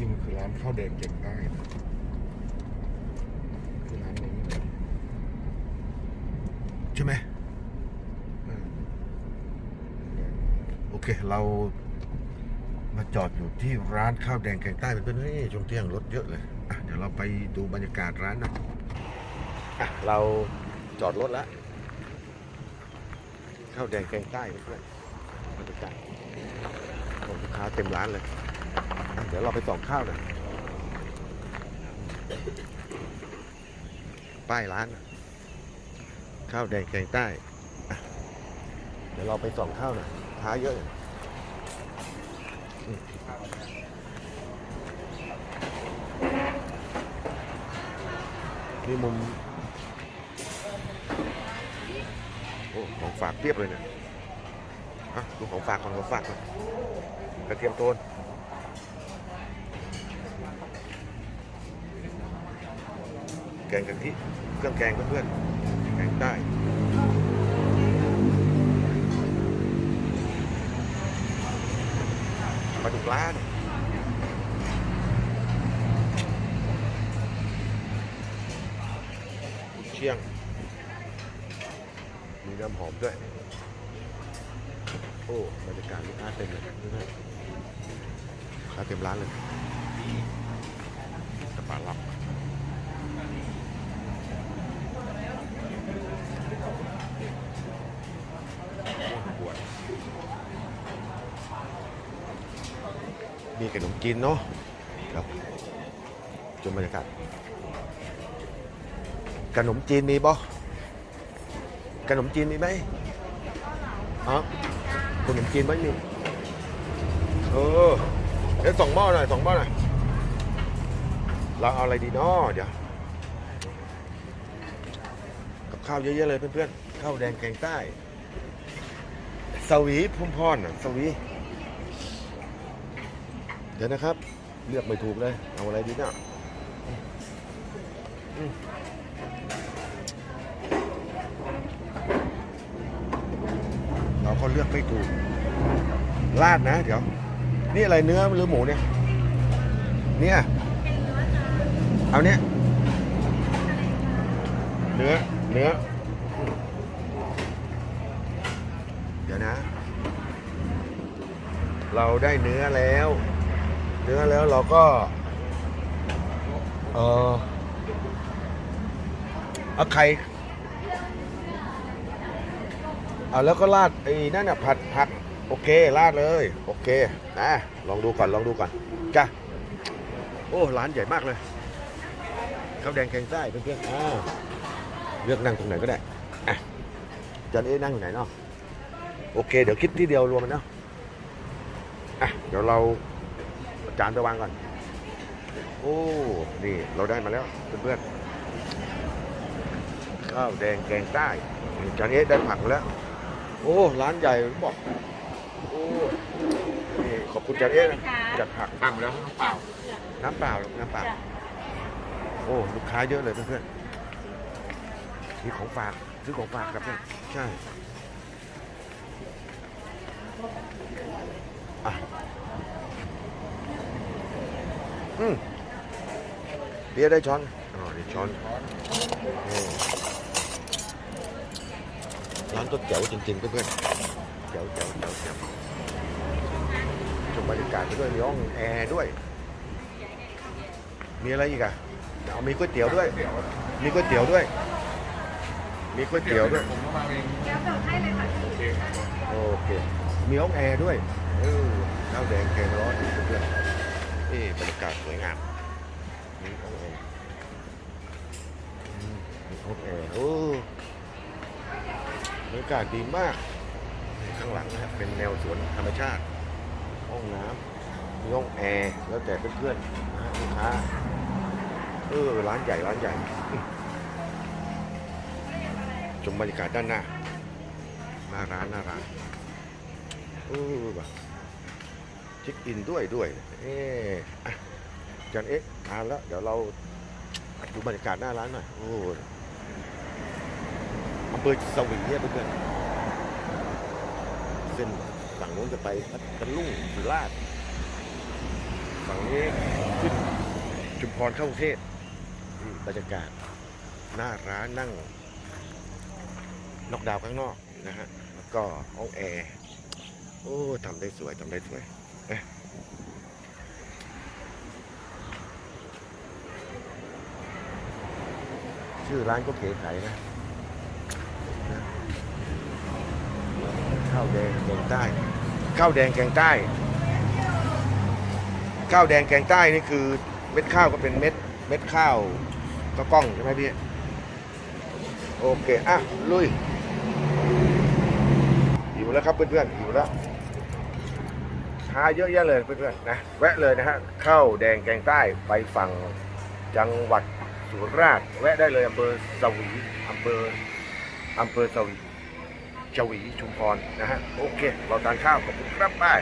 ริงๆมันคือร้านข้าวแดงเก่งใต้นะคือร้านนี้เลยใช่ไหมอืมโอเค เรามาจอดอยู่ที่ร้านข้าวแดงแกงใต้เป็นเพื่อนเฮ้ยช่วงเที่ยงรถเยอะเลยอะเดี๋ยวเราไปดูบรรยากาศร้านหนะอะเราจอดรถแล้วข้าวแดงแกงใต้เพื่อนบรรยากาศของลูกค้าเต็มร้านเลยอะ เดี๋ยวเราไปส่องข้าวหน่อยป้ายร้าน ข้าวแดงแกงใต้ เดี๋ยวเราไปส่องข้าวหน่อยค้าเยอะนี่มุมโอ้ของฝากเพียบเลยเนี่ยอะดูของฝากของของฝากกระเทียมโทนแก งกะทิเครื่องแกงเพื่อนๆแกงใต้มาดูร้านเชียง มีน้ำหอมด้วย โอ้บรรยากาศลูกค้าเต็มเลยลูกค้าเต็มร้านเลยกระป๋าลับโอ้ปวด มีขนมจีนเนาะครับชมบรรยากาศขนมจีนมีบ่ขนมจีนมีไหมอ๋อขนมจีนไม่มีเออเดี๋ยวส่องหม้อหน่อยส่องหม้อหน่อยเราเอาอะไรดีเนาะเดี๋ยวกับข้าวเยอะๆเลยเพื่อนๆข้าวแดงแกงใต้สวีพุ่มพรน่ะสวี เดี๋ยวนะครับ เลือกไม่ถูกเลย เอาอะไรดีเนาะอืมเราก็เลือกไม่ถูกลาดนะ เดี๋ยว นี่อะไรเนื้อหรือหมูเนี่ย เนี่ยเอาเนี่ยเนื้อเนื้อ เดี๋ยวนะ เราได้เนื้อแล้ว เนื้อแล้วเราก็เออเอาไข่เอาแล้วก็ราดไอ้นั่นน่ะผัดผักโอเคราดเลย โอเคนะลองดูก่อนลองดูก่อนจ้ะโอ้ร้านใหญ่มากเลยข้าวแดงแกงใต้เพื่อนๆอ่าเลือกนั่งตรงไหนก็ได้อะจันเอ๊นั่งอยู่ไหนเนาะโอเค เดี๋ยวคิดที่เดียวรวมมันเนาะอะเดี๋ยวเราเอา จานไปวางก่อน โอ้ นี่เราได้มาแล้วเพื่อนๆข้าวแดงแกงใต้นี่จานเอ๊ได้ผักมาแล้ว โอ้ ร้านใหญ่บอก โอ้ นี่ขอบคุณจัดเอ๊ะนะจัดผักตั้งแล้วน้ำเปล่า น้ำเปล่าน้ำเปล่า โอ้ ลูกค้าเยอะเลยเพื่อนๆมีของฝากซื้อของฝากครับเนี่ยใช่ อะ อืม เบียร์ได้ช้อนอ๋อนี่ช้อนโอ้ร้านก็เจ๋วจริงๆเพื่อนๆเจ๋วเจ๋วเจ๋วเจ๋วชมบรรยากาศไปด้วยมีห้องแอร์ด้วย มีอะไรอีกอะเอามีก๋วยเตี๋ยวด้วย มีก๋วยเตี๋ยวด้วย มีก๋วยเตี๋ยวด้วยผมก็มาเองเดี๋ยวส่งให้เลยค่ะโอเคครับโอเค มีห้องแอร์ด้วยเออข้าวแดงแกงร้อนเพื่อนๆ นี่บรรยากาศสวยงามมีห้องแอร์อืมมีห้องแอร์โอ้บรรยากาศดีมาก ข้างหลังนะครับเป็นแนวสวนธรรมชาติ ห้องน้ำมีห้องแอร์แล้วแต่เพื่อนๆนะฮะลูกค้าเออร้านใหญ่ร้านใหญ่ชมบรรยากาศด้านหน้าหน้าร้านหน้าร้านเออว่ะ เช็คอินด้วยด้วย เอออะจันเอ๊ะทานแล้ว เดี๋ยวเราดูบรรยากาศหน้าร้านหน่อย โอ้อำเภอสวิงเนี่ยเพื่อนเส้นฝั่งโน้นจะไปพัทลุงสุราษฎร์ฝั่งนี้ชุมพรเข้ากรุงเทพบรรยากาศ หน้าร้านนั่งนอกดาวข้างนอกนะฮะ แล้วก็ห้องแอร์ โอ้ทำได้สวยทำได้สวย ชื่อร้านก็เก๋ไก๋นะข้าวแดงแกงใต้ข้าวแดงแกงใต้ข้าวแดงแกงใต้นี่คือเม็ดข้าวก็เป็นเม็ดเม็ดข้าวก็กล้องใช่ไหมพี่โอเคอะลุยหิวแล้วครับเพื่อนๆหิวแล้ว หาเยอะแยะเลยเพื่อนๆนะแวะเลยนะฮะข้าวแดงแกงใต้ไปฝั่งจังหวัดสุราษฎร์แวะได้เลยอำเภอสวีอำเภออำเภอสวีจวีชุมพรนะฮะโอเค เราทานข้าวขอบคุณครับบาย